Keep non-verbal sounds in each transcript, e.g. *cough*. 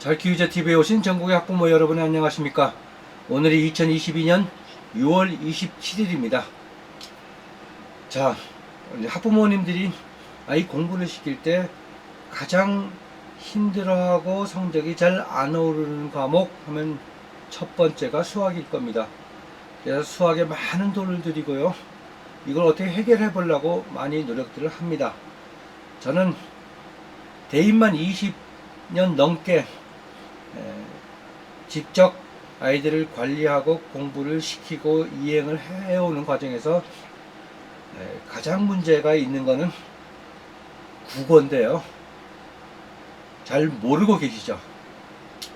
잘 키우자 TV에 오신 전국의 학부모 여러분 안녕하십니까? 오늘이 2022년 6월 27일입니다. 자, 학부모님들이 아이 공부를 시킬 때 가장 힘들어하고 성적이 잘 안 오르는 과목 하면 첫 번째가 수학일 겁니다. 그래서 수학에 많은 돈을 들이고요. 이걸 어떻게 해결해 보려고 많이 노력들을 합니다. 저는 대입만 20년 넘게 에, 직접 아이들을 관리하고 공부를 시키고 이행을 해오는 과정에서 에, 가장 문제가 있는 거는 국어인데요. 잘 모르고 계시죠?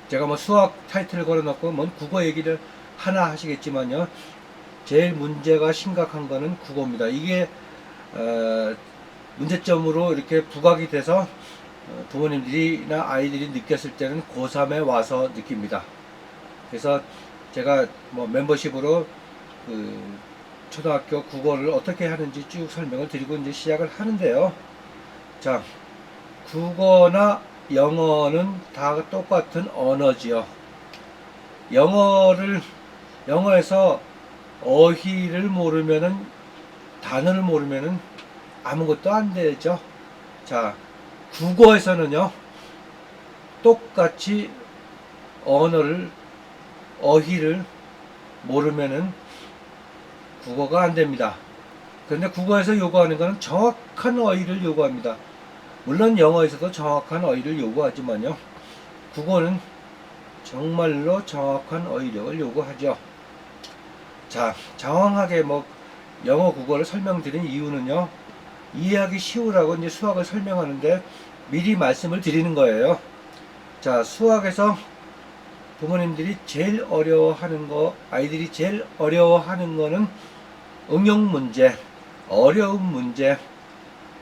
제가 뭐 수학 타이틀을 걸어놓고 뭔 국어 얘기를 하나 하시겠지만요. 제일 문제가 심각한 거는 국어입니다. 이게 어, 문제점으로 이렇게 부각이 돼서 어, 부모님들이나 아이들이 느꼈을 때는 고3에 와서 느낍니다. 그래서 제가 뭐 멤버십으로 그 초등학교 국어를 어떻게 하는지 쭉 설명을 드리고 이제 시작을 하는데요. 자, 국어나 영어는 다 똑같은 언어지요. 영어를 영어에서 어휘를 모르면은 단어를 모르면은 아무것도 안 되죠. 자, 국어에서는요, 똑같이 언어를, 어휘를 모르면은 국어가 안 됩니다. 그런데 국어에서 요구하는 것은 정확한 어휘를 요구합니다. 물론 영어에서도 정확한 어휘를 요구하지만요, 국어는 정말로 정확한 어휘력을 요구하죠. 자, 장황하게 뭐 영어, 국어를 설명드린 이유는요, 이해하기 쉬우라고 이제 수학을 설명하는데 미리 말씀을 드리는 거예요. 자, 수학에서 부모님들이 제일 어려워하는 거, 아이들이 제일 어려워하는 거는 응용 문제, 어려운 문제,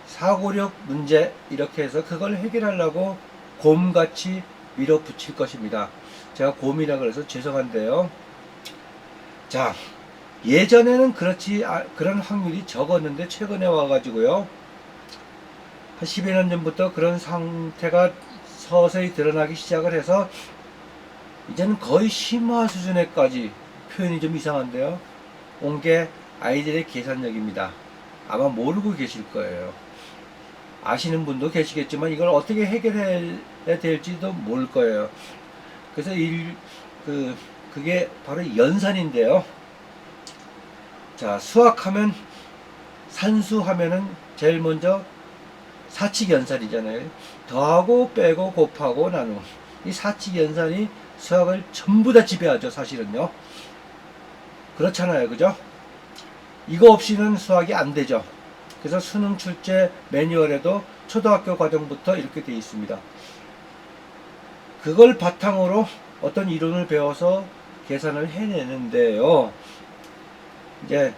사고력 문제, 이렇게 해서 그걸 해결하려고 곰같이 밀어붙일 것입니다. 제가 곰이라 그래서 죄송한데요. 자, 예전에는 그렇지 아- 그런 확률이 적었는데 최근에 와가지고요. 한 10여 년 전부터 그런 상태가 서서히 드러나기 시작을 해서 이제는 거의 심화 수준에까지 표현이 좀 이상한데요. 온 게 아이들의 계산력입니다. 아마 모르고 계실 거예요. 아시는 분도 계시겠지만 이걸 어떻게 해결해야 될지도 모를 거예요. 그래서 일, 그, 그게 바로 연산인데요 자, 수학하면 산수하면은 제일 먼저 사칙연산이잖아요. 더하고 빼고 곱하고 나누. 이 사칙연산이 수학을 전부 다 지배하죠, 사실은요. 그렇잖아요, 그죠? 이거 없이는 수학이 안 되죠. 그래서 수능 출제 매뉴얼에도 초등학교 과정부터 이렇게 되어 있습니다. 그걸 바탕으로 어떤 이론을 배워서 계산을 해내는데요. 이제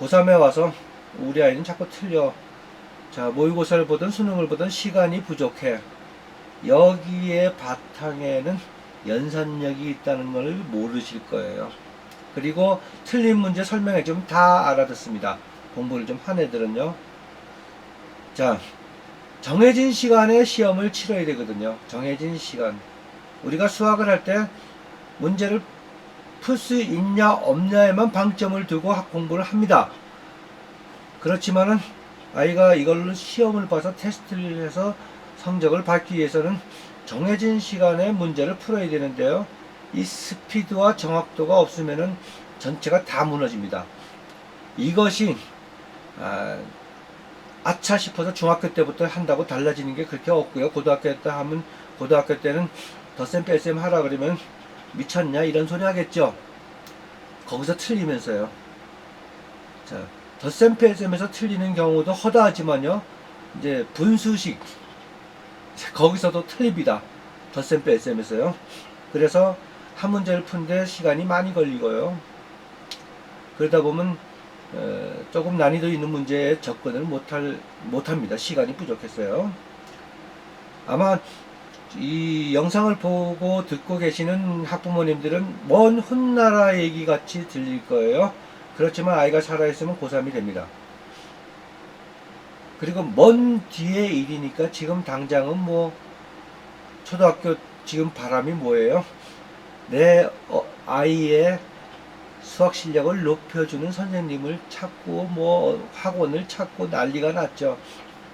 고3에 와서 우리 아이는 자꾸 틀려. 자, 모의고사를 보든 수능을 보든 시간이 부족해. 여기에 바탕에는 연산력이 있다는 걸 모르실 거예요. 그리고 틀린 문제 설명해 주면 다 알아듣습니다. 공부를 좀 한 애들은요. 자, 정해진 시간에 시험을 치러야 되거든요. 정해진 시간. 우리가 수학을 할 때 문제를 풀 수 있냐 없냐에만 방점을 두고 학 공부를 합니다. 그렇지만은 아이가 이걸로 시험을 봐서 테스트를 해서 성적을 받기 위해서는 정해진 시간에 문제를 풀어야 되는데요. 이 스피드와 정확도가 없으면은 전체가 다 무너집니다. 이것이 아, 아차 싶어서 중학교 때부터 한다고 달라지는 게 그렇게 없고요. 고등학교 때 하면 고등학교 때는 덧셈 뺄셈 하라 그러면 미쳤냐 이런 소리 하겠죠. 거기서 틀리면서요. 자, 덧셈 뺄셈에서 틀리는 경우도 허다하지만요. 이제 분수식 거기서도 틀립니다. 덧셈 뺄셈에서요. 그래서 한 문제를 푸는데 시간이 많이 걸리고요. 그러다 보면 어, 조금 난이도 있는 문제에 접근을 못할 못합니다. 시간이 부족했어요. 아마 이 영상을 보고 듣고 계시는 학부모님들은 먼 훗나라 얘기 같이 들릴 거예요. 그렇지만 아이가 살아있으면 고3이 됩니다. 그리고 먼 뒤의 일이니까 지금 당장은 뭐 초등학교 지금 바람이 뭐예요? 내 어, 아이의 수학 실력을 높여주는 선생님을 찾고 뭐 학원을 찾고 난리가 났죠.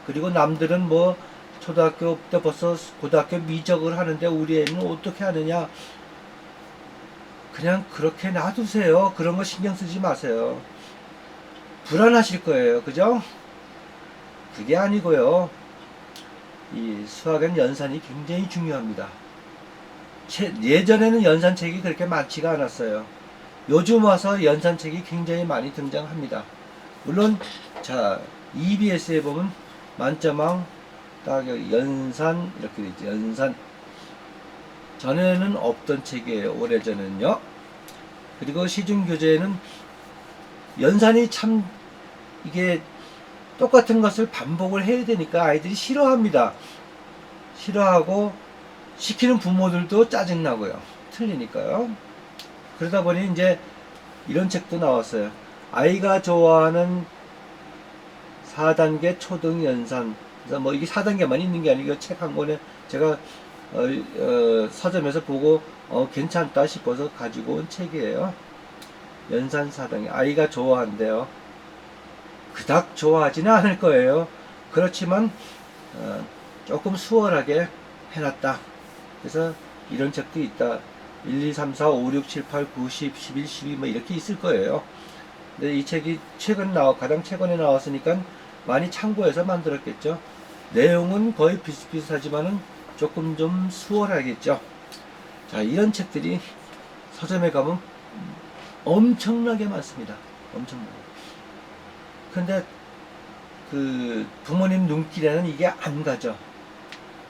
그리고 남들은 뭐 초등학교 때 벌써 고등학교 미적을 하는데 우리 애는 어떻게 하느냐? 그냥 그렇게 놔두세요. 그런 거 신경 쓰지 마세요. 불안하실 거예요. 그죠? 그게 아니고요. 이 수학은 연산이 굉장히 중요합니다. 체- 예전에는 연산책이 그렇게 많지가 않았어요. 요즘 와서 연산책이 굉장히 많이 등장합니다. 물론 자 EBS에 보면 만점왕 딱 연산 이렇게 돼 있죠. 연산 전에는 없던 책이에요. 오래전에는요. 그리고 시중 교재에는 연산이 참 이게 똑같은 것을 반복을 해야 되니까 아이들이 싫어합니다. 싫어하고 시키는 부모들도 짜증나고요. 틀리니까요. 그러다 보니 이제 이런 책도 나왔어요. 아이가 좋아하는 4단계 초등 연산. 그래서 뭐 이게 4단계만 있는 게 아니고 책 한 권에 제가 어, 어, 서점에서 보고 어, 괜찮다 싶어서 가지고 온 책이에요. 연산 4단계. 아이가 좋아한대요. 그닥 좋아하지는 않을 거예요. 그렇지만 어, 조금 수월하게 해놨다. 그래서 이런 책도 있다. 1, 2, 3, 4, 5, 6, 7, 8, 9, 10, 11, 12, 뭐 이렇게 있을 거예요. 근데 이 책이 최근 나와, 가장 최근에 나왔으니까 많이 참고해서 만들었겠죠. 내용은 거의 비슷비슷하지만은 조금 좀 수월하겠죠. 자, 이런 책들이 서점에 가면 엄청나게 많습니다. 엄청나게. 근데 그 부모님 눈길에는 이게 안 가죠.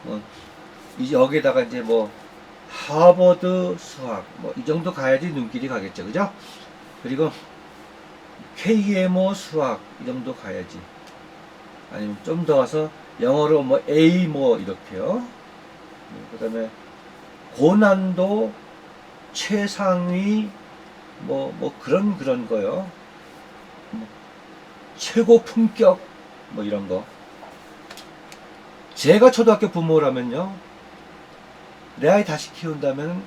뭐, 이 여기다가 이제 뭐 하버드 수학 뭐 이 정도 가야지 눈길이 가겠죠, 그죠? 그리고 KMO 수학 이 정도 가야지. 아니면 좀 더 와서 영어로 뭐 A 뭐 이렇게요. 그 다음에 고난도 최상위 뭐뭐 그런 그런 거요. 뭐 최고 품격 뭐 이런 거. 제가 초등학교 부모라면요. 내 아이 다시 키운다면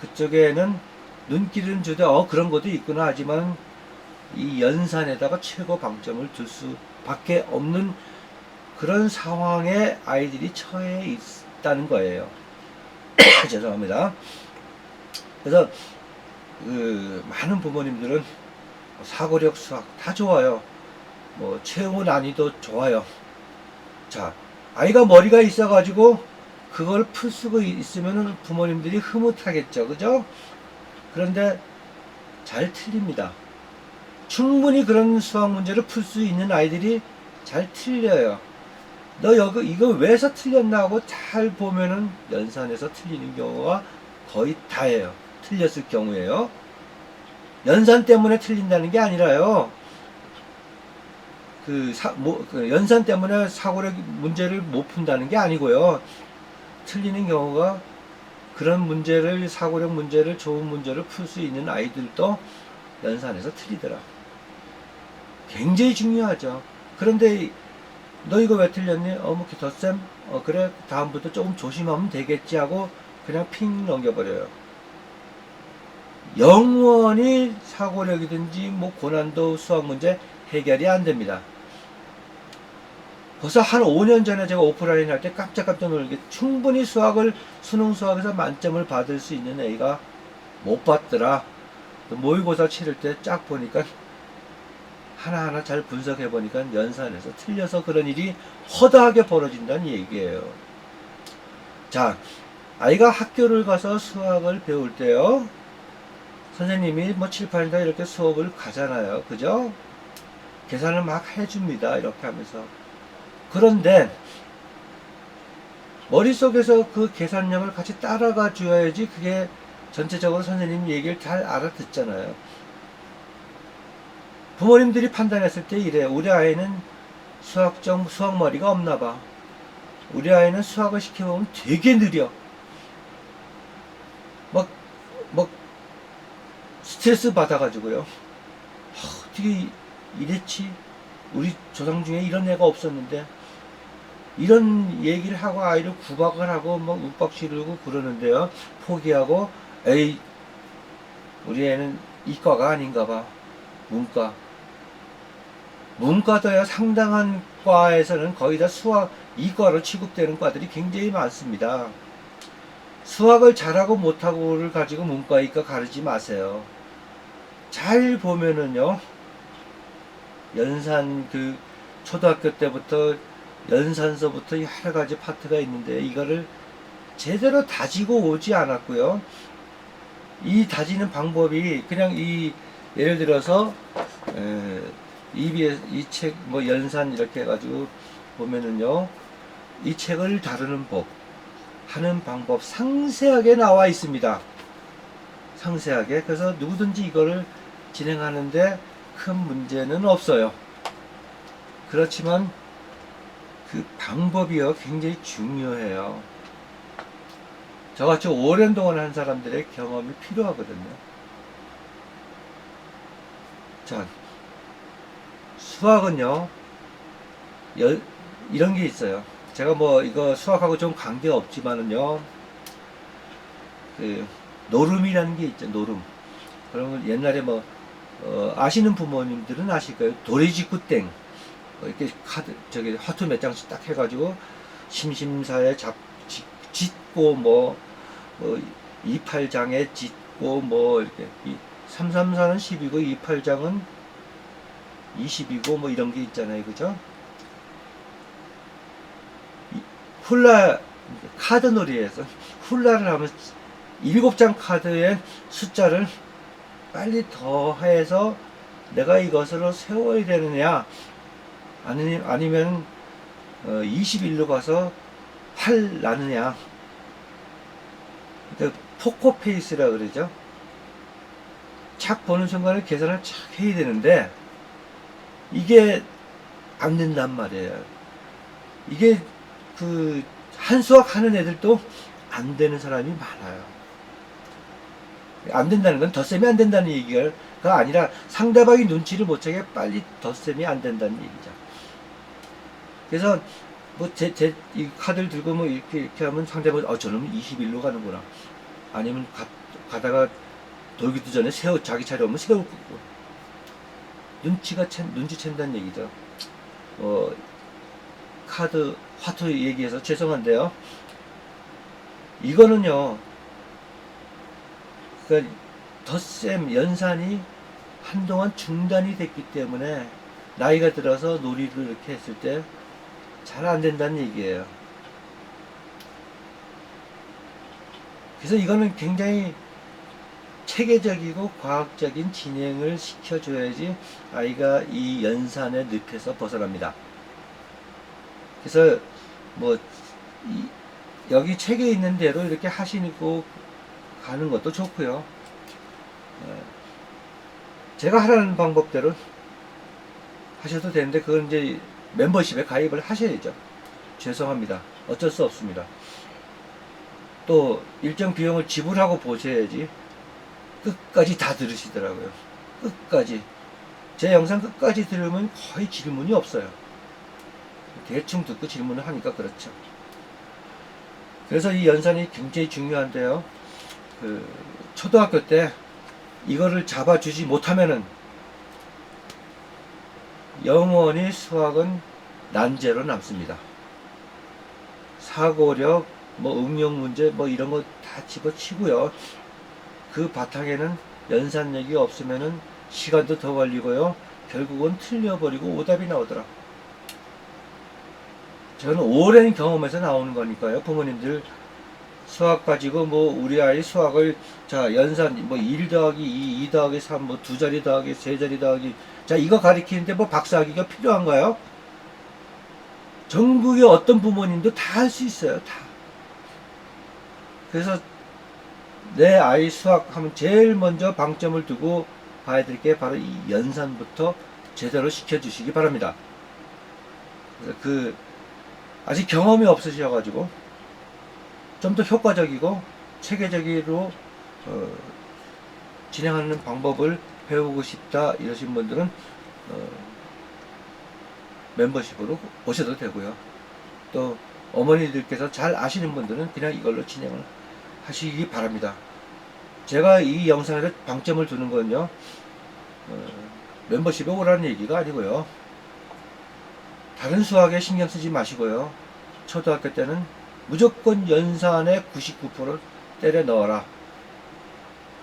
그쪽에는 눈길은 주되 어 그런 것도 있구나 하지만 이 연산에다가 최고 방점을 둘 수밖에 없는 그런 상황에 아이들이 처해 있다는 거예요. *coughs* 죄송합니다. 그래서 그 많은 부모님들은 사고력 수학 다 좋아요. 뭐 최고 난이도 좋아요. 자, 아이가 머리가 있어가지고 그걸 풀 수가 있으면 부모님들이 흐뭇하겠죠. 그죠? 그런데 잘 틀립니다. 충분히 그런 수학 문제를 풀 수 있는 아이들이 잘 틀려요. 너 여기 이거 왜서 틀렸나 하고 잘 보면은 연산에서 틀리는 경우가 거의 다예요. 틀렸을 경우에요. 연산 때문에 틀린다는 게 아니라요. 그, 사, 뭐, 그 연산 때문에 사고력 문제를 못 푼다는 게 아니고요. 틀리는 경우가 그런 문제를, 사고력 문제를, 좋은 문제를 풀 수 있는 아이들도 연산에서 틀리더라. 굉장히 중요하죠. 그런데 너 이거 왜 틀렸니? 어, 뭐, 덧셈? 어, 그래. 다음부터 조금 조심하면 되겠지 하고 그냥 핑 넘겨버려요. 영원히 사고력이든지 뭐 고난도 수학 문제 해결이 안 됩니다. 벌써 한 5년 전에 제가 오프라인 할 때 깜짝깜짝 놀게 충분히 수학을 수능 수학에서 만점을 받을 수 있는 애가 못 받더라. 모의고사 치를 때 쫙 보니까 하나하나 잘 분석해 보니까 연산에서 틀려서 그런 일이 허다하게 벌어진다는 얘기예요. 자, 아이가 학교를 가서 수학을 배울 때요. 선생님이 뭐 칠판에다 이렇게 수업을 가잖아요. 그죠? 계산을 막 해줍니다. 이렇게 하면서. 그런데 머릿속에서 그 계산량을 같이 따라가 줘야지 그게 전체적으로 선생님 얘기를 잘 알아듣잖아요. 부모님들이 판단했을 때 이래. 우리 아이는 수학적 수학머리가 없나 봐. 우리 아이는 수학을 시켜보면 되게 느려. 막, 막, 스트레스 받아가지고요. 하, 어떻게 이랬지? 우리 조상 중에 이런 애가 없었는데. 이런 얘기를 하고 아이를 구박을 하고 뭐 윽박 지르고 그러는데요. 포기하고 에이 우리 애는 이과가 아닌가 봐. 문과. 문과도야 상당한 과에서는 거의 다 수학 이과로 취급되는 과들이 굉장히 많습니다. 수학을 잘하고 못하고를 가지고 문과 이과 가르지 마세요. 잘 보면은요. 연산 그 초등학교 때부터 연산서부터 여러 가지 파트가 있는데 이거를 제대로 다지고 오지 않았고요. 이 다지는 방법이 그냥 이 예를 들어서 에, EBS 이 책 뭐 연산 이렇게 해가지고 보면은요 이 책을 다루는 법 하는 방법 상세하게 나와 있습니다. 상세하게 그래서 누구든지 이거를 진행하는데 큰 문제는 없어요. 그렇지만 그 방법이요 굉장히 중요해요. 저같이 오랜 동안 한 사람들의 경험이 필요하거든요. 자, 수학은요, 열, 이런 게 있어요. 제가 뭐 이거 수학하고 좀 관계가 없지만은요, 그, 노름이라는 게 있죠, 노름. 그러면 옛날에 뭐, 어, 아시는 부모님들은 아실 거예요. 도리지구땡. 어, 이렇게 카드, 저기 화투 몇 장씩 딱 해가지고, 심심사에 잡, 짓, 짓고, 뭐, 뭐, 28장에 짓고, 뭐, 이렇게. 이 334는 10이고, 28장은 20이고, 뭐, 이런 게 있잖아요. 그죠? 이 훌라, 카드 놀이에서 훌라를 하면 7장 카드의 숫자를 빨리 더해서 내가 이것으로 세워야 되느냐, 아니, 아니면, 어, 21로 가서 8 나느냐. 그 포커페이스라 그러죠. 착 보는 순간에 계산을 착 해야 되는데 이게 안 된단 말이에요. 이게 그 한수학 하는 애들도 안 되는 사람이 많아요. 안 된다는 건 덧셈이 안 된다는 얘기가 아니라 상대방이 눈치를 못 채게 빨리 덧셈이 안 된다는 얘기죠. 그래서 뭐 제 제 이 카드를 들고 뭐 이렇게 이렇게 하면 상대방 어 저놈은 21로 가는구나. 아니면 가, 가다가 돌기도 전에 세워 자기 차례 오면 세울 거고. 눈치가 챈 눈치 챈다는 얘기죠. 어 카드 화투 얘기해서 죄송한데요. 이거는요. 그러니까 덧셈 연산이 한동안 중단이 됐기 때문에 나이가 들어서 놀이를 이렇게 했을 때 잘 안 된다는 얘기예요. 그래서 이거는 굉장히 체계적이고 과학적인 진행을 시켜줘야지 아이가 이 연산의 늪에서 벗어납니다. 그래서 뭐 이, 여기 책에 있는 대로 이렇게 하시고 가는 것도 좋고요. 예. 제가 하라는 방법대로 하셔도 되는데 그건 이제 멤버십에 가입을 하셔야죠. 죄송합니다. 어쩔 수 없습니다. 또 일정 비용을 지불하고 보셔야지 끝까지 다 들으시더라고요. 끝까지. 제 영상 끝까지 들으면 거의 질문이 없어요. 대충 듣고 질문을 하니까 그렇죠. 그래서 이 연산이 굉장히 중요한데요. 그 초등학교 때 이거를 잡아주지 못하면은 영원히 수학은 난제로 남습니다. 사고력, 뭐 응용 문제, 뭐 이런 거 다 집어치고요. 그 바탕에는 연산력이 없으면은 시간도 더 걸리고요. 결국은 틀려버리고 오답이 나오더라. 저는 오랜 경험에서 나오는 거니까요. 부모님들 수학 가지고 뭐 우리 아이 수학을 자 연산 뭐 1 더하기 2, 2 더하기 3, 뭐 두 자리 더하기 세 자리 더하기 자 이거 가리키는데 뭐 박사학위가 필요한가요? 전국의 어떤 부모님도 다 할 수 있어요. 다. 그래서 내 아이 수학하면 제일 먼저 방점을 두고 봐야 될 게 바로 이 연산부터 제대로 시켜주시기 바랍니다. 그 아직 경험이 없으셔가지고 좀 더 효과적이고 체계적으로 어, 진행하는 방법을 배우고 싶다 이러신 분들은 어, 멤버십으로 오셔도 되고요. 또 어머니들께서 잘 아시는 분들은 그냥 이걸로 진행을 하시기 바랍니다. 제가 이 영상에서 방점을 두는 건요, 어, 멤버십에 오라는 얘기가 아니고요. 다른 수학에 신경 쓰지 마시고요. 초등학교 때는 무조건 연산의 99%를 때려 넣어라.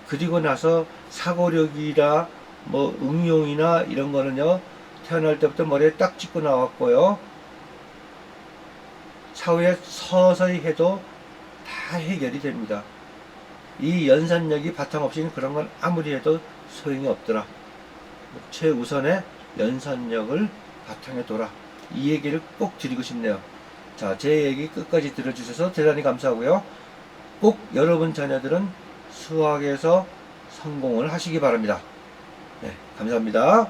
그리고 나서 사고력이라 뭐 응용이나 이런 거는요 태어날 때부터 머리에 딱 찍고 나왔고요 차후에 서서히 해도 다 해결이 됩니다. 이 연산력이 바탕 없이는 그런 건 아무리 해도 소용이 없더라. 최우선의 연산력을 바탕에 둬라. 이 얘기를 꼭 드리고 싶네요. 자 제 얘기 끝까지 들어주셔서 대단히 감사하고요. 꼭 여러분 자녀들은 수학에서 성공을 하시기 바랍니다. 네, 감사합니다.